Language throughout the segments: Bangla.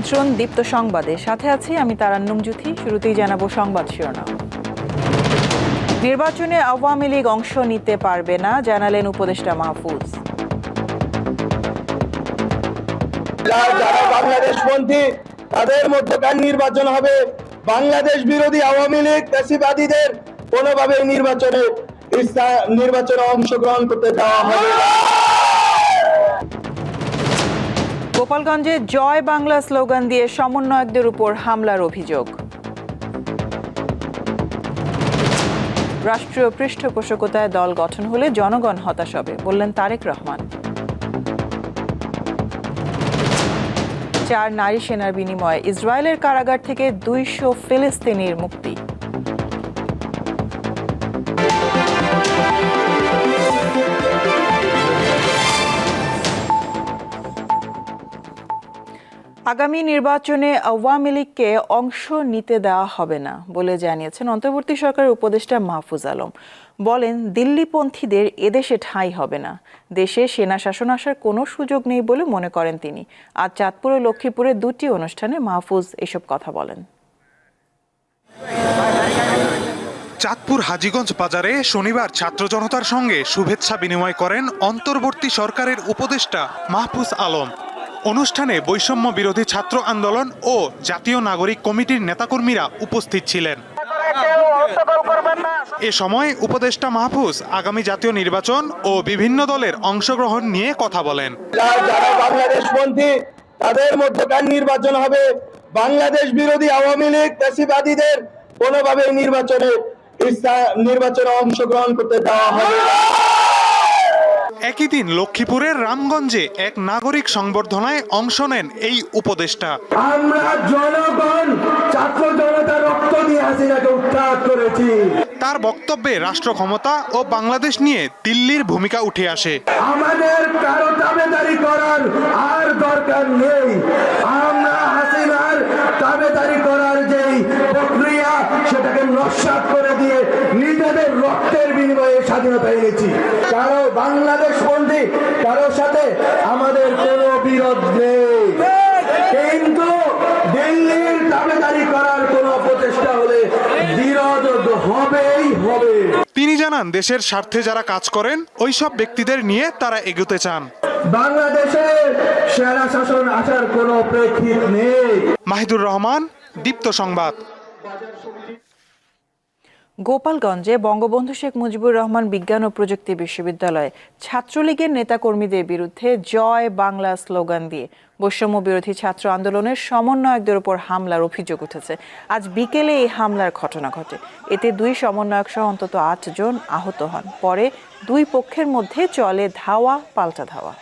আমন্ত্রণ দীপ্ত সংবাদে। সাথে আছি আমি তারান্নুম জুথি শুরুতেই জানাব সংবাদ শিরোনাম। নির্বাচনে আওয়ামী লীগ অংশ নিতে পারবে না, জানালেন উপদেষ্টা মাহফুজ। যারা তাদের নির্বাচন হবে? বাংলাদেশ বিরোধী আওয়ামী লীগ দেশিবাদীদের কোনোভাবেই নির্বাচনে নির্বাচনে অংশগ্রহণ করতে দেওয়া হবে না। গোপালগঞ্জে জয় বাংলা স্লোগান দিয়ে সমন্বয়কদের উপর হামলার অভিযোগ। রাষ্ট্রীয় পৃষ্ঠপোষকতায় দল গঠন হলে জনগণ হতাশ হবে, বললেন তারেক রহমান। চার নারী সেনার বিনিময়ে ইসরায়েলের কারাগার থেকে দুইশো ফিলিস্তিনির মুক্তি। আগামী নির্বাচনে আওয়ামী লীগকে অংশ নিতে দেওয়া হবে না বলে জানিয়েছেন অন্তর্বর্তী সরকারের উপদেষ্টা মাহফুজ আলম। বলেন, দিল্লিপন্থীদের এদেশে ঠাঁই হবে না। দেশে সেনা শাসন আসার কোনো সুযোগ নেই বলে মনে করেন তিনি। আজ চাঁদপুর ও লক্ষ্মীপুরে দুটি অনুষ্ঠানে মাহফুজ এসব কথা বলেন। চাঁদপুর হাজীগঞ্জ বাজারে শনিবার ছাত্র জনতার সঙ্গে শুভেচ্ছা বিনিময় করেন অন্তর্বর্তী সরকারের উপদেষ্টা মাহফুজ আলম। অনুষ্ঠানে বৈষম্য বিরোধী ছাত্র আন্দোলন ও জাতীয় নাগরিক কমিটির নেতাকর্মীরা উপস্থিত ছিলেন। এ সময় উপদেষ্টা মাহফুজ আগামী জাতীয় নির্বাচন ও বিভিন্ন দলের অংশগ্রহণ নিয়ে কথা বলেন। যারা বাংলাদেশপন্থী তাদের মধ্যকার নির্বাচন হবে? বাংলাদেশ বিরোধী আওয়ামী লীগ দেশিবাদীদের কোনোভাবেই নির্বাচনে নির্বাচনে অংশগ্রহণ করতে দেওয়া হবে। একই দিন লক্ষ্মীপুরের রামগঞ্জে এক নাগরিক সংবর্ধনায় অংশ নেন এই উপদেষ্টা। আমরা জনগণ ছাত্র জনতা রক্ত দিয়ে হাসিনাকে উৎখাত করেছি। তার বক্তব্যে রাষ্ট্র ক্ষমতা ও বাংলাদেশ নিয়ে দিল্লির ভূমিকা উঠে আসে। আমাদের কারও দাবেদারি করার আর দরকার নেই। আমরা হাসিনার দাবেদারি করার যেই প্রক্রিয়া সেটাকে নস্বাত করে দিয়ে নিজেদের রক্তের বিনিময়ে স্বাধীনতা এনেছি। কারও বাংলাদেশ বন্দী কারোর সাথে আমাদের কোনো বিরোধ নেই। কিন্তু দিল্লির দাবেদারি করার কোনো প্রচেষ্টা হলে বিরোধ হবেই হবে। তিনি জানান দেশের স্বার্থে যারা কাজ করেন ওইসব ব্যক্তিদের নিয়ে তারা এগোতে চান। বাংলাদেশে সেরা শাসন আসার কোনো প্রেক্ষিত নেই। মাহিদুর রহমান দীপ্ত সংবাদ। গোপালগঞ্জে বঙ্গবন্ধু শেখ মুজিবুর রহমান বিজ্ঞান ও প্রযুক্তি বিশ্ববিদ্যালয়ে ছাত্রলীগের নেতাকর্মীদের বিরুদ্ধে জয় বাংলা স্লোগান দিয়ে বৈষম্য বিরোধী ছাত্র আন্দোলনের সমন্বয়কদের উপর হামলার অভিযোগ উঠেছে। আজ বিকেলে এই হামলার ঘটনা ঘটে। এতে দুই সমন্বয়ক সহ অন্তত আটজন আহত হন। পরে দুই পক্ষের মধ্যে চলে ধাওয়া, পাল্টা ধাওয়া।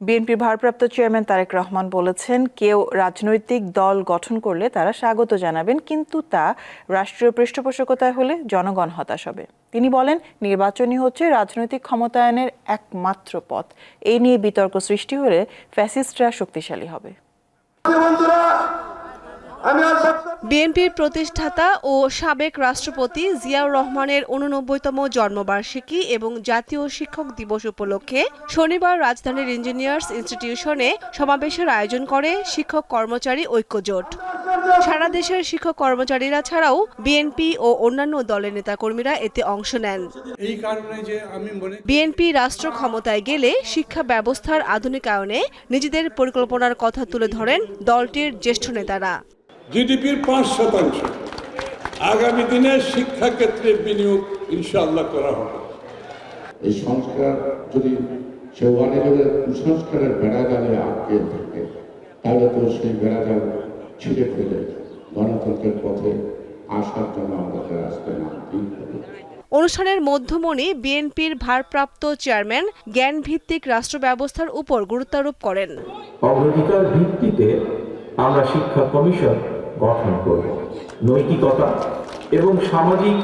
বিএনপির ভারপ্রাপ্ত চেয়ারম্যান তারেক রহমান বলেছেন, কেউ রাজনৈতিক দল গঠন করলে তারা স্বাগত জানাবেন, কিন্তু তা রাষ্ট্রীয় পৃষ্ঠপোষকতায় হলে জনগণ হতাশ হবে। তিনি বলেন, নির্বাচনই হচ্ছে রাজনৈতিক ক্ষমতায়নের একমাত্র পথ। এই নিয়ে বিতর্ক সৃষ্টি হলে ফ্যাসিস্টরা শক্তিশালী হবে বন্ধুরা আমি আর সব- বিএনপির প্রতিষ্ঠাতা ও সাবেক রাষ্ট্রপতি জিয়াউর রহমানের উননব্বইতম জন্মবার্ষিকী এবং জাতীয় শিক্ষক দিবস উপলক্ষে শনিবার রাজধানীর ইঞ্জিনিয়ার্স ইনস্টিটিউশনে সমাবেশের আয়োজন করে শিক্ষক কর্মচারী ঐক্যজোট সারা দেশের শিক্ষক কর্মচারীরা ছাড়াও বিএনপি ও অন্যান্য দলের নেতাকর্মীরা এতে অংশ নেন। এই কারণে যে আমি মনে বিএনপি রাষ্ট্র ক্ষমতায় গেলে শিক্ষা ব্যবস্থার আধুনিকায়নে নিজেদের পরিকল্পনার কথা তুলে ধরেন দলটির জ্যেষ্ঠ নেতারা। জিডিপির পাঁচ শতাংশ। আগামী দিনে শিক্ষা ক্ষেত্রে বিনিয়োগ ইনশাআল্লাহ করা হবে। এই সংস্কার যদি সে অনেকের কুসংস্কারের বেড়াজালে আটকে থাকে তাহলে তো সেই বেড়াজাল ছিঁড়ে ফেলে গণতন্ত্রের পথে আসার জন্য আমাদের রাস্তায় নামতেই হবে। অনুষ্ঠানের মধ্যমণি বিএনপির ভারপ্রাপ্ত চেয়ারম্যান জ্ঞান ভিত্তিক রাষ্ট্র ব্যবস্থার উপর গুরুত্বারোপ করেন। অগ্রাধিকার ভিত্তিতে আমরা শিক্ষা কমিশন গঠন করব। নৈতিকতা এবং সামাজিক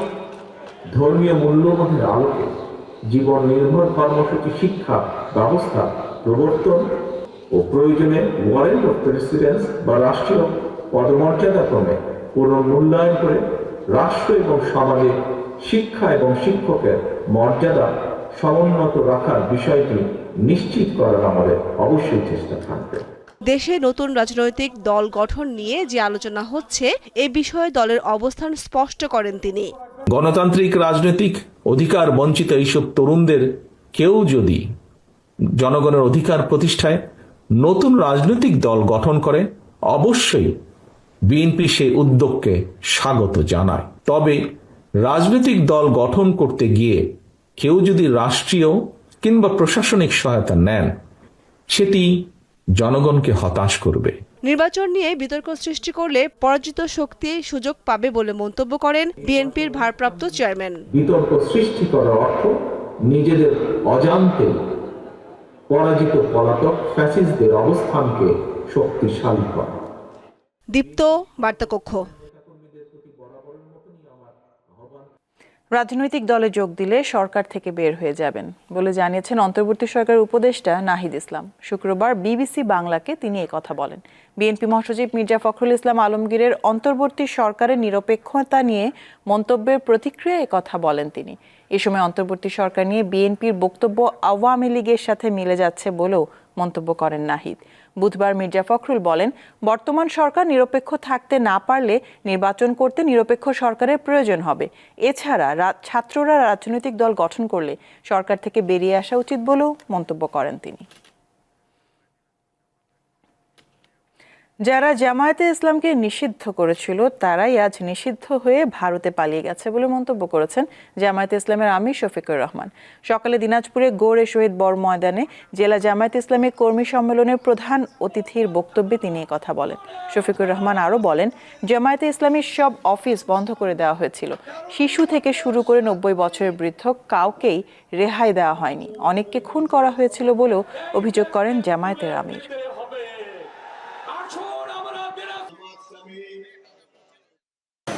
ধর্মীয় মূল্যবোধের আলোকে জীবন নির্ভর কর্মসূচি, শিক্ষা ব্যবস্থা, প্রবর্তন ও প্রয়োজনে ওয়ারেন্ট অফ প্রেসিডেন্স বা রাষ্ট্রীয় পদমর্যাদা ক্রমে পুনর্মূল্যায়ন করে রাষ্ট্র এবং সমাজে শিক্ষা এবং শিক্ষকের মর্যাদা সমুন্নত রাখার বিষয়টি নিশ্চিত করার আমাদের অবশ্যই চেষ্টা থাকবে। দেশে নতুন রাজনৈতিক দল গঠন নিয়ে যে আলোচনা হচ্ছে, এ বিষয়ে দলের অবস্থান স্পষ্ট করেন তিনি। গণতান্ত্রিক রাজনৈতিক অধিকার বঞ্চিত এইসব তরুণদের কেউ যদি জনগণের অধিকার প্রতিষ্ঠায় নতুন রাজনৈতিক দল গঠন করে, অবশ্যই বিএনপি সেই উদ্যোগকে স্বাগত জানায়। তবে রাজনৈতিক দল গঠন করতে গিয়ে কেউ যদি রাষ্ট্রীয় কিংবা প্রশাসনিক সহায়তা নেন, সেটি জনগণকে হতাশ করবে। নির্বাচন নিয়ে বিতর্ক সৃষ্টি করলে পরাজিত শক্তি সুযোগ পাবে বলে মন্তব্য করেন বিএনপির ভারপ্রাপ্ত চেয়ারম্যান। বিতর্ক সৃষ্টি করার অর্থ নিজেদের অজান্তে পরাজিত পলাতক ফ্যাসিস্টদের অবস্থানকে শক্তিশালী করা। দীপ্ত বার্তাকক্ষ। রাজনৈতিক দলে যোগ দিলে সরকার থেকে বের হয়ে যাবেন বলে জানিয়েছেন অন্তর্বর্তী সরকারের উপদেষ্টা নাহিদ ইসলাম। শুক্রবার বিবিসি বাংলাকে তিনি কথা বলেন। বিএনপি মহাসচিব মির্জা ফখরুল ইসলাম আলমগীরের অন্তর্বর্তী সরকারের নিরপেক্ষতা নিয়ে মন্তব্যের প্রতিক্রিয়ায় কথা বলেন তিনি। এ সময় অন্তর্বর্তী সরকার নিয়ে বিএনপির বক্তব্য আওয়ামী লীগের সাথে মিলে যাচ্ছে বলেও মন্তব্য করেন নাহিদ। বুধবার মির্জা ফখরুল বলেন, বর্তমান সরকার নিরপেক্ষ থাকতে না পারলে নির্বাচন করতে নিরপেক্ষ সরকারের প্রয়োজন হবে। এছাড়া ছাত্ররা রাজনৈতিক দল গঠন করলে সরকার থেকে বেরিয়ে আসা উচিত বলেও মন্তব্য করেন তিনি। যারা জামায়াতে ইসলামকে নিষিদ্ধ করেছিল, তারাই আজ নিষিদ্ধ হয়ে ভারতে পালিয়ে গেছে বলে মন্তব্য করেছেন জামায়াতে ইসলামের আমির শফিকুর রহমান। সকালে দিনাজপুরে গৌড়ে শহীদ বড় ময়দানে জেলা জামায়াত ইসলামী কর্মী সম্মেলনের প্রধান অতিথির বক্তব্যে তিনি কথা বলেন। শফিকুর রহমান আরও বলেন, জামায়াতে ইসলামীর সব অফিস বন্ধ করে দেওয়া হয়েছিল। শিশু থেকে শুরু করে নব্বই বছরের বৃদ্ধ কাউকেই রেহাই দেওয়া হয়নি। অনেককে খুন করা হয়েছিল বলেও অভিযোগ করেন জামায়াতের আমির।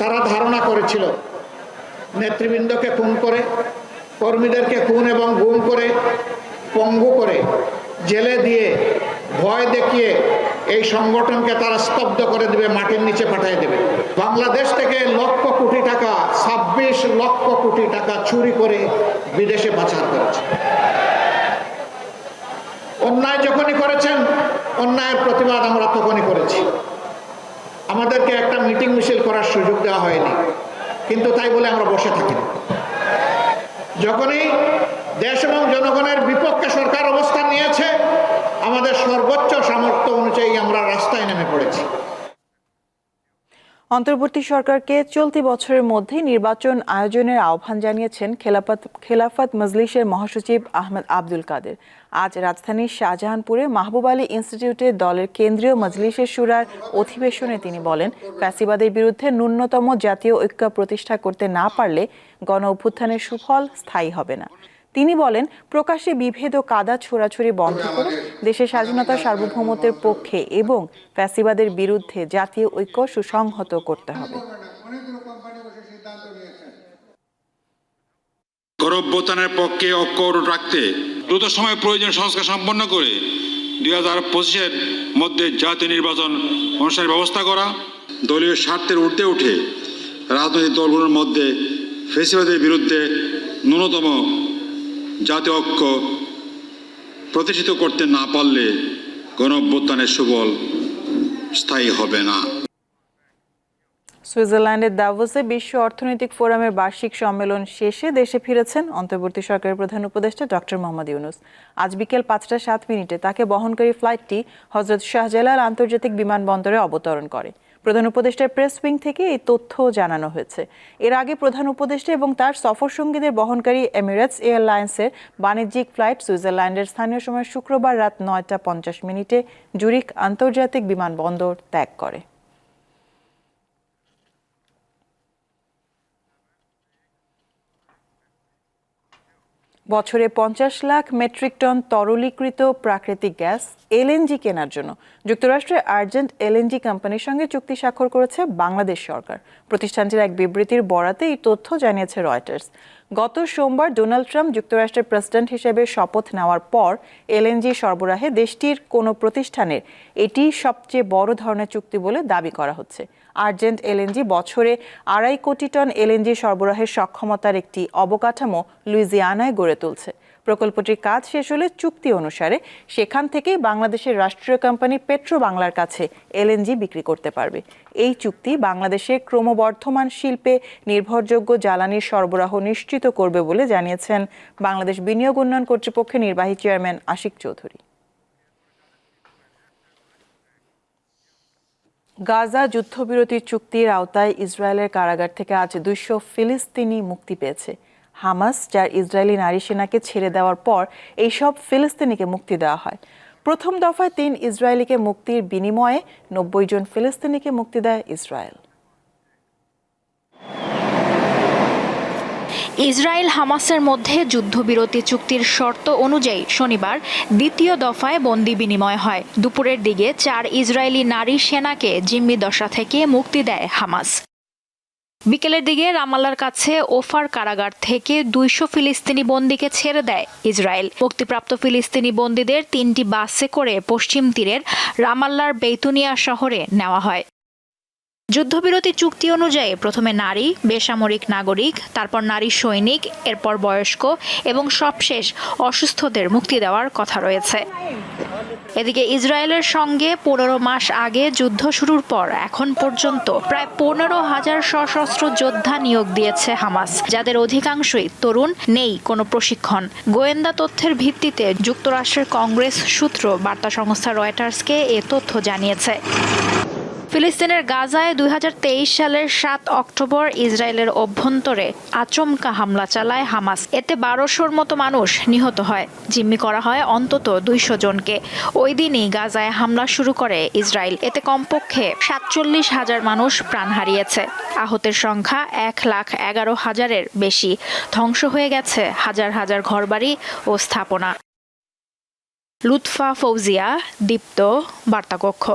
তারা ধারণা করেছিল। নেতৃবৃন্দকে খুন করে, কর্মীদেরকে খুন এবং গুম করে, পঙ্গু করে, জেলে দিয়ে ভয় দেখিয়ে এই সংগঠনকে তারা স্তব্ধ করে দেবে, মাটির নিচে পাঠিয়ে দেবে। বাংলাদেশ থেকে লক্ষ কোটি টাকা, ছাব্বিশ লক্ষ কোটি টাকা চুরি করে বিদেশে পাচার করেছে। অন্যায় যখনই করেছেন, অন্যায়ের প্রতিবাদ আমরা তখনই করেছি। আমাদেরকে একটা মিটিং মিছিল করার সুযোগ দেওয়া হয়নি। কিন্তু তাই বলে আমরা বসে থাকি। যখনই দেশ এবং জনগণের বিপক্ষে সরকার অবস্থান নিয়েছে, আমাদের সর্বোচ্চ সামর্থ্য অনুযায়ী আমরা রাস্তায় নেমে পড়েছি। অন্তর্বর্তী সরকারকে চলতি বছরের মধ্যেই নির্বাচন আয়োজনের আহ্বান জানিয়েছেন খেলাফত খেলাফত মজলিসের মহাসচিব আহমেদ আব্দুল কাদের। আজ রাজধানীর শাহজাহানপুরে মাহবুব আলী ইনস্টিটিউটে দলের কেন্দ্রীয় মজলিসের সুরার অধিবেশনে তিনি বলেন, ফ্যাসিবাদের বিরুদ্ধে ন্যূনতম জাতীয় ঐক্য প্রতিষ্ঠা করতে না পারলে গণ অভ্যুত্থানের সুফল স্থায়ী হবে না। তিনি বলেন প্রকাশ্যে বিভেদ ও কাদা ছোড়াছুড়ি বন্ধ করে দেশের স্বাধীনতা সার্বভৌমত্বের পক্ষে এবং ফ্যাসিবাদের বিরুদ্ধে জাতীয় ঐক্য সুসংহত করতে হবে। গণঅভ্যুত্থানের পক্ষে অক্ষর রাখতে দ্রুত সময় প্রয়োজন সংস্কার সম্পন্ন করে দুই হাজার পঁচিশের মধ্যে জাতীয় নির্বাচন অনুষ্ঠানের ব্যবস্থা করা দলীয় স্বার্থের ঊর্ধ্বে উঠে রাজনৈতিক দলগুলোর মধ্যে ফেসিবাদের বিরুদ্ধে ন্যূনতম জাতীয় ঐক্য প্রতিষ্ঠিত করতে না পারলে গণ অভ্যুত্থানের সুবল স্থায়ী হবে না। সুইজারল্যান্ডের দাভোসে বিশ্ব অর্থনৈতিক ফোরামের বার্ষিক সম্মেলন শেষে দেশে ফিরেছেন অন্তর্বর্তী সরকারের প্রধান উপদেষ্টা ডক্টর মোহাম্মদ ইউনুস। আজ বিকেল পাঁচটা সাত মিনিটে তাকে বহনকারী ফ্লাইটটি হজরত শাহজালাল আন্তর্জাতিক বিমানবন্দরে অবতরণ করে। প্রধান উপদেষ্টার প্রেস উইং থেকে এই তথ্য জানানো হয়েছে। এর আগে প্রধান উপদেষ্টা এবং তার সফর সঙ্গীদের বহনকারী এমিরেটস এয়ারলাইন্সের বাণিজ্যিক ফ্লাইট সুইজারল্যান্ডের স্থানীয় সময় শুক্রবার রাত নয়টা পঞ্চাশ মিনিটে জুরিক আন্তর্জাতিক বিমানবন্দর ত্যাগ করে। বছরে পঞ্চাশ লাখ মেট্রিক টন তরলীকৃত প্রাকৃতিক গ্যাস এলএনজি কেনার জন্য। যুক্তরাষ্ট্রের আর্জেন্ট এলএনজি কোম্পানির সঙ্গে চুক্তি স্বাক্ষর করেছে বাংলাদেশ সরকার। প্রতিষ্ঠানটির এক বিবৃতির বরাতে এই তথ্য জানিয়েছে রয়টার্স। গত সোমবার ডোনাল্ড ট্রাম্প যুক্তরাষ্ট্রের প্রেসিডেন্ট হিসেবে শপথ নেওয়ার পর এলএনজি সরবরাহে দেশটির কোনো প্রতিষ্ঠানের এটি সবচেয়ে বড় ধরনের চুক্তি বলে দাবি করা হচ্ছে। আর্জেন্ট এলএনজি বছরে আড়াই কোটি টন এলএনজি সরবরাহের সক্ষমতার একটি অবকাঠামো লুইজিয়ানায় গড়ে তুলছে। প্রকল্পটির কাজ শেষ হলে চুক্তি অনুসারে সেখান থেকেই বাংলাদেশের রাষ্ট্রীয় কোম্পানি পেট্রো বাংলার কাছে এলএনজি বিক্রি করতে পারবে। এই চুক্তি বাংলাদেশের ক্রমবর্ধমান শিল্পে নির্ভরযোগ্য জ্বালানির সরবরাহ নিশ্চিত করবে বলে জানিয়েছেন বাংলাদেশ বিনিয়োগ উন্নয়ন কর্তৃপক্ষের নির্বাহী চেয়ারম্যান আশিক চৌধুরী। গাজা যুদ্ধবিরতি চুক্তির আওতায় ইসরায়েলের কারাগার থেকে আজ দুইশো ফিলিস্তিনি মুক্তি পেয়েছে। হামাস, যার ইসরায়েলি নারী সেনাকে ছেড়ে দেওয়ার পর এইসব ফিলিস্তিনিকে মুক্তি দেওয়া হয়। প্রথম দফায় তিন ইসরায়েলিকে মুক্তির বিনিময়ে নব্বই জন ফিলিস্তিনিকে মুক্তি দেয় ইসরায়েল। ইসরায়েল হামাসের মধ্যে যুদ্ধবিরতি চুক্তির শর্ত অনুযায়ী শনিবার দ্বিতীয় দফায় বন্দি বিনিময় হয়। দুপুরের দিকে চার ইসরায়েলি নারী সেনাকে জিম্মি দশা থেকে মুক্তি দেয় হামাস। বিকেলের দিকে রামাল্লার কাছে ওফার কারাগার থেকে দুইশো ফিলিস্তিনি বন্দীকে ছেড়ে দেয় ইসরায়েল। মুক্তিপ্রাপ্ত ফিলিস্তিনি বন্দীদের তিনটি বাসে করে পশ্চিম তীরের রামাল্লার বেতুনিয়া শহরে নেওয়া হয়। যুদ্ধবিরতি চুক্তি অনুযায়ী প্রথমে নারী, বেসামরিক নাগরিক, তারপর নারী সৈনিক, এরপর বয়স্ক এবং সবশেষ অসুস্থদের মুক্তি দেওয়ার কথা রয়েছে। এদিকে ইসরায়েলের সঙ্গে পনেরো মাস আগে যুদ্ধ শুরুর পর এখন পর্যন্ত প্রায় পনেরো হাজার সশস্ত্র যোদ্ধা নিয়োগ দিয়েছে হামাস, যাদের অধিকাংশই তরুণ নেই কোনো প্রশিক্ষণ। গোয়েন্দা তথ্যের ভিত্তিতে যুক্তরাষ্ট্রের কংগ্রেস সূত্র বার্তা সংস্থা রয়টার্সকে এ তথ্য জানিয়েছে। ফিলিস্তিনের গাজায় দুই হাজার তেইশ সালের সাত অক্টোবর ইসরায়েলের অভ্যন্তরে আচমকা হামলা চালায় হামাস। এতে বারোশোর মতো মানুষ নিহত হয়। জিম্মি করা হয় অন্তত দুইশো জনকে। ওই দিনই গাজায় হামলা শুরু করে ইসরায়েল। এতে কমপক্ষে সাতচল্লিশ হাজার মানুষ প্রাণ হারিয়েছে। আহতের সংখ্যা এক লাখ এগারো হাজারের বেশি। ধ্বংস হয়ে গেছে হাজার হাজার ঘরবাড়ি ও স্থাপনা। লুৎফা ফৌজিয়া, দীপ্ত, বার্তাকক্ষ।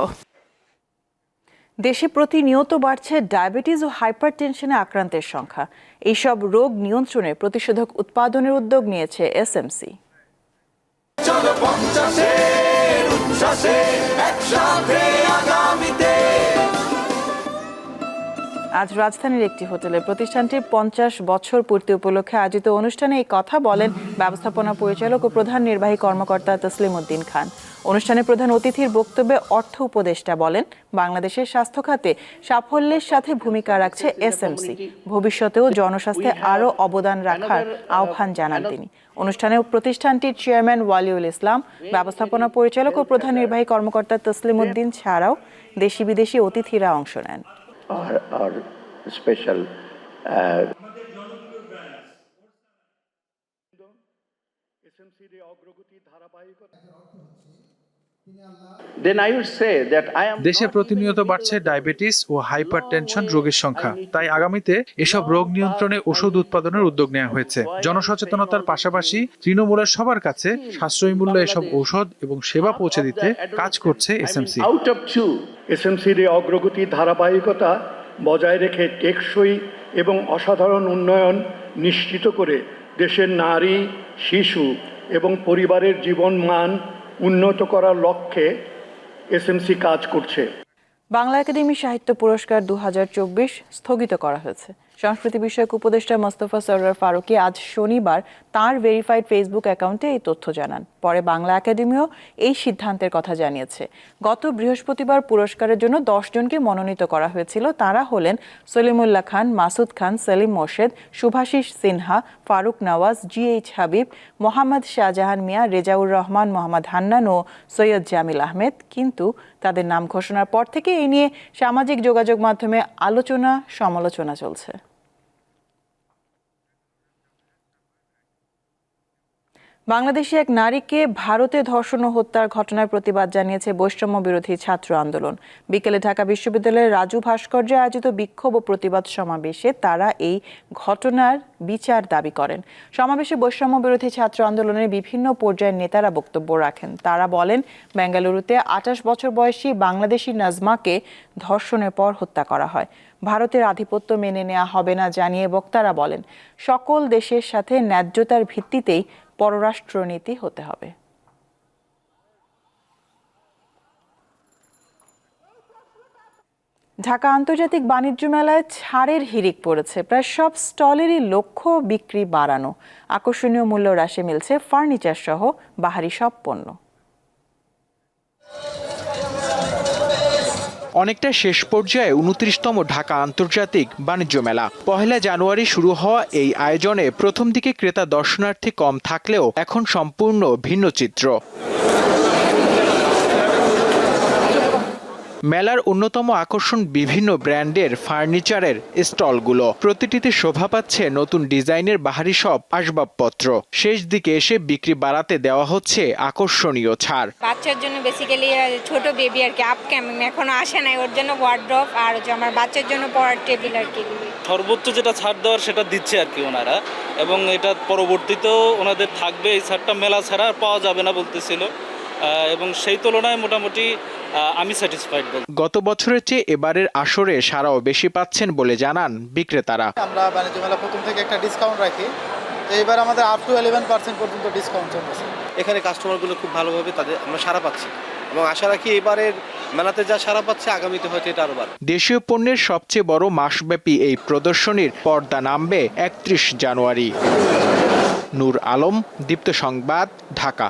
দেশে প্রতিনিয়ত বাড়ছে ডায়াবেটিস ও হাইপারটেনশনে আক্রান্তের সংখ্যা। এইসব রোগ নিয়ন্ত্রণে প্রতিষেধক উৎপাদনের উদ্যোগ নিয়েছে এসএমসি আজ রাজধানীর একটি হোটেলে প্রতিষ্ঠানটির পঞ্চাশ বছর পূর্তি উপলক্ষে আয়োজিত অনুষ্ঠানে এই কথা বলেন ব্যবস্থাপনা পরিচালক ও প্রধান নির্বাহী কর্মকর্তা তসলিম উদ্দিন খান। অনুষ্ঠানে প্রধান অতিথির বক্তব্যে অর্থ উপদেষ্টা বলেন, বাংলাদেশের স্বাস্থ্য খাতে সাফল্যের সাথে ভূমিকা রাখছে এসএমসি ভবিষ্যতেও জনস্বাস্থ্যে আরও অবদান রাখার আহ্বান জানান তিনি। অনুষ্ঠানে প্রতিষ্ঠানটির চেয়ারম্যান ওয়ালিউল ইসলাম, ব্যবস্থাপনা পরিচালক ও প্রধান নির্বাহী কর্মকর্তা তসলিম উদ্দিন ছাড়াও দেশি বিদেশি অতিথিরা অংশ নেন। Our, our special. Uh দেশে প্রতিনিয়ত বাড়ছে ডায়াবেটিস ও হাইপারটেনশন রোগীর সংখ্যা। তাই আগামীতে এসব রোগ নিয়ন্ত্রণে ওষুধ উৎপাদনের উদ্যোগ নেওয়া হয়েছে। জনসচেতনতার পাশাপাশি তৃণমূলের সবার কাছে সাশ্রয়ী মূল্যে এসব ঔষধ এবং সেবা পৌঁছে দিতে কাজ করছে এসএমসি out of two. এসএমসির এই অগ্রগতি ধারাবাহিকতা বজায় রেখে টেকসই এবং অসাধারণ উন্নয়ন নিশ্চিত করে দেশের নারী শিশু এবং পরিবারের জীবন মান উন্নত করার লক্ষ্যে এসএমসি কাজ করছে। বাংলা একাডেমি সাহিত্য পুরস্কার দু স্থগিত করা হয়েছে। সংস্কৃতি বিষয়ক উপদেষ্টা মোস্তফা সরোয়ার ফারুকি আজ শনিবার তার ভেরিফাইড ফেসবুক অ্যাকাউন্টে এই তথ্য জানান। পরে বাংলা একাডেমিও এই সিদ্ধান্তের কথা জানিয়েছে। গত বৃহস্পতিবার পুরস্কারের জন্য জনকে মনোনীত করা হয়েছিল। তারা হলেন সলিমুল্লাহ খান, মাসুদ খান, সেলিম মোর্শেদ, শুভাশিস সিনহা ফারুক নওয়াজ, জি এইচ হাবিব, মোহাম্মদ শাহজাহান মিয়া, রেজাউর রহমান, মোহাম্মদ হান্নান ও সৈয়দ জামিল আহমেদ। কিন্তু তাদের নাম ঘোষণার পর থেকে এ নিয়ে সামাজিক যোগাযোগ মাধ্যমে আলোচনা সমালোচনা চলছে। বাংলাদেশে এক নারীকে ভারতে ধর্ষণ ও হত্যার ঘটনার প্রতিবাদ জানিয়েছে বৈষম্য বিরোধী ছাত্র আন্দোলন। বিকেলে ঢাকা বিশ্ববিদ্যালয়ের রাজু ভাস্কর্যে আয়োজিত বিক্ষোভ ও প্রতিবাদ সমাবেশে তারা এই ঘটনার বিচার দাবি করেন। সমাবেশে বৈষম্য বিরোধী ছাত্র আন্দোলনের বিভিন্ন পর্যায়ের নেতারা বক্তব্য রাখেন। তারা বলেন, বেঙ্গালুরুতে আঠাশ বছর বয়সী বাংলাদেশি নাজমাকে ধর্ষণের পর হত্যা করা হয়। ভারতের আধিপত্য মেনে নেওয়া হবে না জানিয়ে বক্তারা বলেন, সকল দেশের সাথে ন্যায্যতার ভিত্তিতেই পররাষ্ট্রনীতি হতে হবে। ঢাকা আন্তর্জাতিক বাণিজ্য মেলায় ছাড়ের হিরিক পড়েছে। প্রায় সব স্টলেরই লক্ষ্য বিক্রি বাড়ানো। আকর্ষণীয় মূল্য হ্রাসে মিলছে ফার্নিচার সহ বাহারি সব পণ্য। অনেকটা শেষ পর্যায়ে উনত্রিশতম ঢাকা আন্তর্জাতিক বাণিজ্য মেলা। পহেলা জানুয়ারি শুরু হওয়া এই আয়োজনে প্রথম দিকে ক্রেতা দর্শনার্থী কম থাকলেও এখন সম্পূর্ণ ভিন্ন চিত্র। মেলার অন্যতম আকর্ষণ বিভিন্ন ব্র্যান্ডের ফার্নিচারের স্টলগুলো। প্রতিটিতে শোভা পাচ্ছে নতুন ডিজাইনের বাহারি সব আসবাবপত্র। শেষ দিকে এসে বিক্রি বাড়াতে দেওয়া হচ্ছে আকর্ষণীয় ছাড়। বাচ্চার জন্য বেসিক্যালি ছোট বেবি আর কি আপ ক্যামিং এখনও আসে নাই ওর জন্য ওয়ার্ড্রপ আর হচ্ছে আমার বাচ্চার জন্য পড়ার টেবিল আর কি। সর্বোচ্চ যেটা ছাড় দেওয়ার সেটা দিচ্ছে আর কি ওনারা। এবং এটা পরবর্তীতেও ওনাদের থাকবে এই ছাড়টা মেলা ছাড়া আর পাওয়া যাবে না বলতেছিল। এবং সেই তুলনায় মোটামুটি আমি স্যাটিসফাইড বল গত বছরের চেয়ে এবারের আসরে সারাও বেশি পাচ্ছেন বলে জানান বিক্রেতারা। আমরা বাণিজ্য মেলা প্রথম থেকে একটা ডিসকাউন্ট রাখি। তো এবার আমাদের আপ টু ইলেভেন পার্সেন্ট পর্যন্ত ডিসকাউন্ট চলতেছে। এখানে কাস্টমারগুলো খুব ভালোভাবে তাদের আমরা সারা পাচ্ছি। এবং আশা রাখি এবারের মেলাতে যা সারা পাচ্ছে আগামীতে হয়তো এটা আরও বাড়বে। দেশীয় পণ্যের সবচেয়ে বড় মাসব্যাপী এই প্রদর্শনীর পর্দা নামবে একত্রিশ জানুয়ারি। নূর আলম দীপ্ত সংবাদ ঢাকা।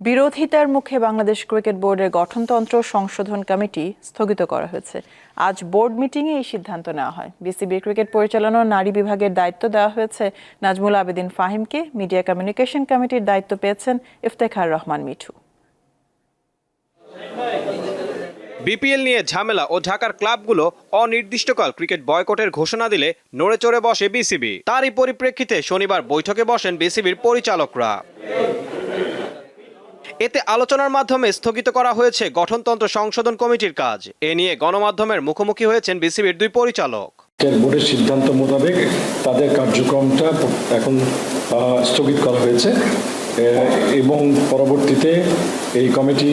বিরোধিতার মুখে বাংলাদেশ ক্রিকেট বোর্ডের গঠনতন্ত্র সংশোধন কমিটি স্থগিত করা হয়েছে। আজ বোর্ড মিটিংয়ে এই সিদ্ধান্ত নেওয়া হয়। বিসিবির ক্রিকেট পরিচালনার নারী বিভাগের দায়িত্ব দেওয়া হয়েছে। নাজমুল আবেদিন ফাহিমকে মিডিয়া কমিউনিকেশন কমিটির দায়িত্ব পেয়েছেন ইফতেখার রহমান মিঠু। বিপিএল নিয়ে ঝামেলা ও ঢাকার ক্লাবগুলো অনির্দিষ্টকাল ক্রিকেট বয়কটের ঘোষণা দিলে নড়ে চড়ে বসে বিসিবি। তারই পরিপ্রেক্ষিতে শনিবার বৈঠকে বসেন বিসিবির পরিচালকরা। এতে আলোচনার মাধ্যমে স্থগিত করা হয়েছে গঠনতন্ত্র সংশোধন কমিটির কাজ। এ নিয়ে গণমাধ্যমের মুখোমুখি হয়েছেন বিসিবির দুই পরিচালক। বোর্ডের সিদ্ধান্ত মোতাবেক তাদের কার্যক্রমটা এখন স্থগিত করা হয়েছে। এবং পরবর্তীতে এই কমিটি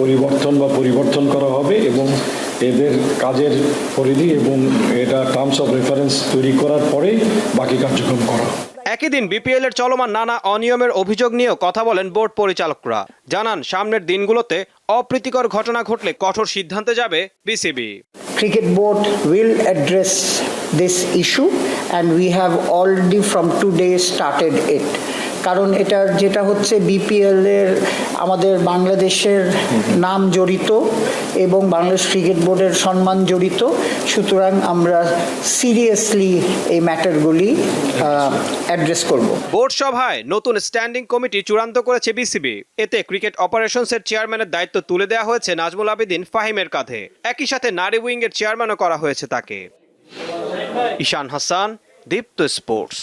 পরিবর্তন বা পরিবর্তন করা হবে এবং এদের কাজের পরিধি এবং এটা টার্মস অফ রেফারেন্স তৈরি করার পরেই বাকি কার্যক্রম করা। একই দিন বিপিএল এর চলমান নানা অনিয়মের অভিযোগ নিয়েও কথা বলেন বোর্ড পরিচালকরা জানান, সামনের দিনগুলোতে অপ্রীতিকর ঘটনা ঘটলে কঠোর সিদ্ধান্তে যাবে BCB cricket board will address this issue and we have already from today started it. কারণ এটা যেটা হচ্ছে বিপিএলের আমাদের বাংলাদেশের নাম জড়িত এবং বাংলাদেশ ক্রিকেট বোর্ডের সম্মান জড়িত। সুতরাং আমরা সিরিয়াসলি এই ম্যাটারগুলি অ্যাড্রেস করব। বোর্ড সভায় নতুন স্ট্যান্ডিং কমিটি চূড়ান্ত করেছে বিসিবি এতে ক্রিকেট অপারেশনসের চেয়ারম্যানের দায়িত্ব তুলে দেওয়া হয়েছে নাজমুল আবেদিন ফাহিমের কাঁধে। একই সাথে নারী উইং এর চেয়ারম্যানও করা হয়েছে তাকে। ঈশান হাসান, দীপ্ত স্পোর্টস।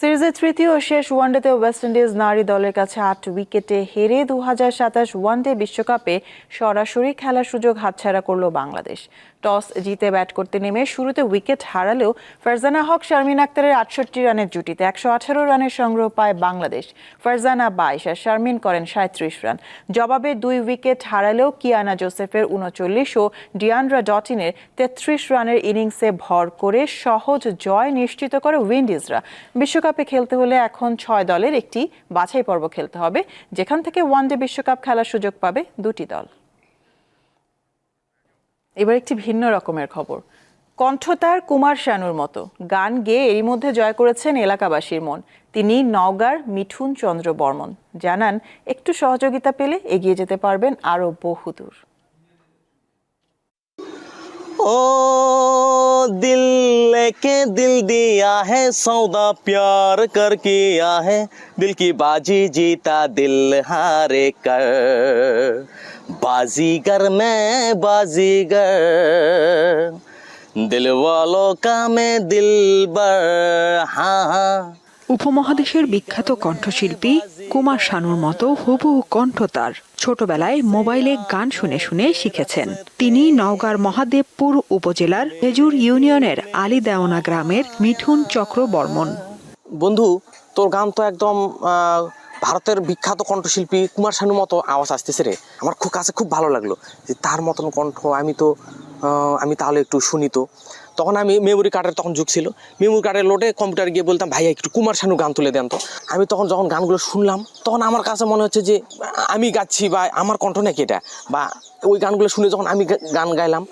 সিরিজের তৃতীয় ও শেষ ওয়ানডেতে ওয়েস্ট ইন্ডিজ নারী দলের কাছে আট উইকেটে হেরে দু হাজার সাতাশ ওয়ানডে বিশ্বকাপে সরাসরি খেলার সুযোগ হাতছাড়া করল বাংলাদেশ। টস জিতে ব্যাট করতে নেমে শুরুতে উইকেট হারালেও ফারজানা হক শারমিন আক্তারের আটষট্টি রানের জুটিতে একশো আঠারো রানের সংগ্রহ পায় বাংলাদেশ। ফারজানা বাইশ আর শারমিন করেন সাঁত্রিশ রান। জবাবে দুই উইকেট হারালেও কিয়ানা জোসেফের উনচল্লিশ ও ডিয়ান্ড্রা ডটিনের তেত্রিশ রানের ইনিংসে ভর করে সহজ জয় নিশ্চিত করে উইন্ডিজরা। বিশ্বকাপে খেলতে হলে এখন ছয় দলের একটি বাছাই পর্ব খেলতে হবে, যেখান থেকে ওয়ানডে বিশ্বকাপ খেলার সুযোগ পাবে দুটি দল। এবার একটি ভিন্ন রকমের খবর। কণ্ঠতার কুমার শানুর মতো। গান গেয়ে এরই মধ্যে জয় করেছেন এলাকাবাসীর মন। তিনি নওগাঁর মিঠুন চন্দ্র বর্মন। জানান, একটু সহযোগিতা পেলে এগিয়ে যেতে পারবেন আরও বহুদূর। ओ दिल लेके दिल दिया है, सौदा प्यार कर किया है। दिल की बाजी जीता दिल हारे कर। बाजीगर मैं बाजीगर। दिल वालों का मैं दिल बर हाँ हाँ। উপমহাদেশের বিখ্যাত কণ্ঠশিল্পী কুমার শানুর মতো হুবহু কণ্ঠ তার। ছোটবেলায় মোবাইলে গান শুনে শুনে শিখেছেন। তিনি নওগাঁর মহাদেবপুর উপজেলার হেজুর ইউনিয়নের আলী দেওনা গ্রামের মিঠুন চক্র বর্মন বন্ধু, তোর গান তো একদম ভারতের বিখ্যাত কণ্ঠশিল্পী কুমার শানুর মতো আওয়াজ আসতেছে রে। আমার খুব কাছে খুব ভালো লাগল যে তার মতন কণ্ঠ আমি তো আমি তাহলে একটু শুনি তো। তখন আমি মেমোরি কার্ডের তখন যুগ ছিল। মেমোরি কার্ডের লোডে কম্পিউটার গিয়ে বলতাম, ভাইয়া, একটু কুমার শানু গান তুলে দেন তো। আমি তখন যখন গানগুলো শুনলাম, তখন আমার কাছে মনে হচ্ছে যে, আমি গাচ্ছি বা আমার কণ্ঠ নাকি এটা? বা ওই গানগুলো শুনে যখন আমি গান গাইলাম,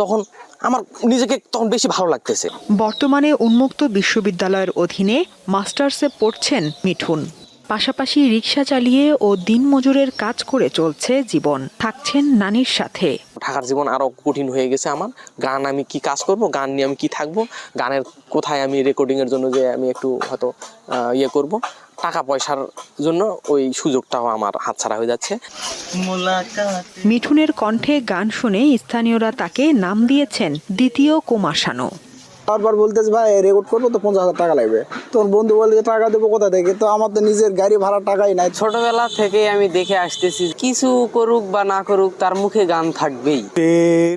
তখন আমার নিজেকে তখন বেশি ভালো লাগতেছে। বর্তমানে উন্মুক্ত বিশ্ববিদ্যালয়ের অধীনে মাস্টার্সে পড়ছেন মিঠুন। পাশাপাশি রিক্সা চালিয়ে ও দিনমজুরের কাজ করে চলছে জীবন। থাকছেন নানির সাথে। ঢাকার জীবন আরও কঠিন হয়ে গেছে আমার। গান আমি কি কাজ করব গান নিয়ে আমি কি থাকব গানের কোথায় আমি রেকর্ডিং এর জন্য যে আমি একটু হয়তো ইয়ে করব টাকা পয়সার জন্য ওই সুযোগটাও আমার হাতছাড়া হয়ে যাচ্ছে। মিঠুনের কণ্ঠে গান শুনে স্থানীয়রা তাকে নাম দিয়েছেন দ্বিতীয় কুমার বারবার বলতেছে ভাই রেকর্ড করব তো পঞ্চাশ হাজার টাকা লাগবে। তোর বন্ধু বলে টাকা দেবো কোথা থেকে? তো আমার তো নিজের গাড়ি ভাড়া টাকাই নাই। ছোটবেলা থেকে আমি দেখে আসতেছি কিছু করুক বা না করুক তার মুখে গান থাকবেই।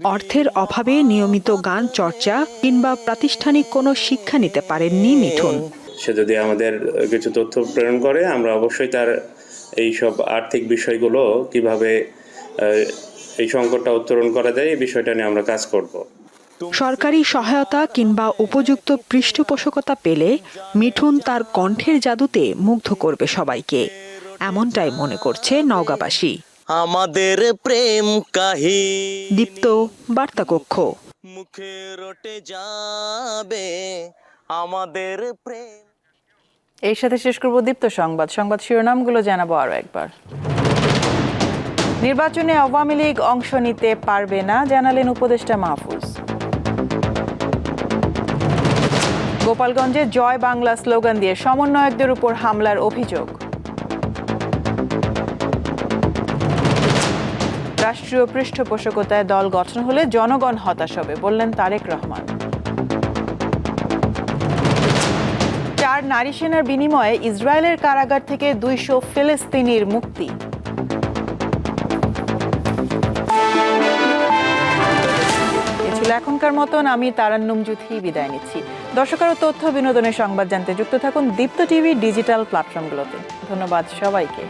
অর্থের অভাবে নিয়মিত গান চর্চা কিংবা প্রাতিষ্ঠানিক কোনো শিক্ষা নিতে পারেননি মিঠুন। সে যদি আমাদের কিছু তথ্য প্রেরণ করে আমরা অবশ্যই তার এই সব আর্থিক বিষয়গুলো কীভাবে আহ, এই সংকটটা উত্তরণ করা যায় এই বিষয়টা নিয়ে আমরা কাজ করব। সরকারি সহায়তা কিংবা উপযুক্ত পৃষ্ঠপোষকতা পেলে মিঠুন তার কণ্ঠের জাদুতে মুগ্ধ করবে সবাইকে। এমনটাই মনে করছে নওগাঁবাসী। আমাদের প্রেম কাহি দীপ্ত বার্তাকক্ষ। মুখে রটে যাবে আমাদের প্রেম। এর সাথে শেষ করব দীপ্ত সংবাদ। সংবাদ শিরোনামগুলো জানাব আরও একবার। নির্বাচনে আওয়ামী লীগ অংশ নিতে পারবে না জানালেন উপদেষ্টা মাহফুজ। গোপালগঞ্জে জয় বাংলা স্লোগান দিয়ে সমন্বয়কদের উপর হামলার অভিযোগ। রাষ্ট্রীয় পৃষ্ঠপোষকতায় দল গঠন হলে জনগণ হতাশ হবে, বললেন তারেক রহমান। চার নারী সেনার বিনিময়ে ইসরায়েলের কারাগার থেকে দুইশো ফিলিস্তিনির মুক্তি। এখনকার মতন, আমি তারান্নুম জুথি, বিদায় নিচ্ছি। দর্শক আরও তথ্য বিনোদনের সংবাদ জানতে যুক্ত থাকুন দীপ্ত টিভি ডিজিটাল প্ল্যাটফর্মগুলোতে। ধন্যবাদ সবাইকে।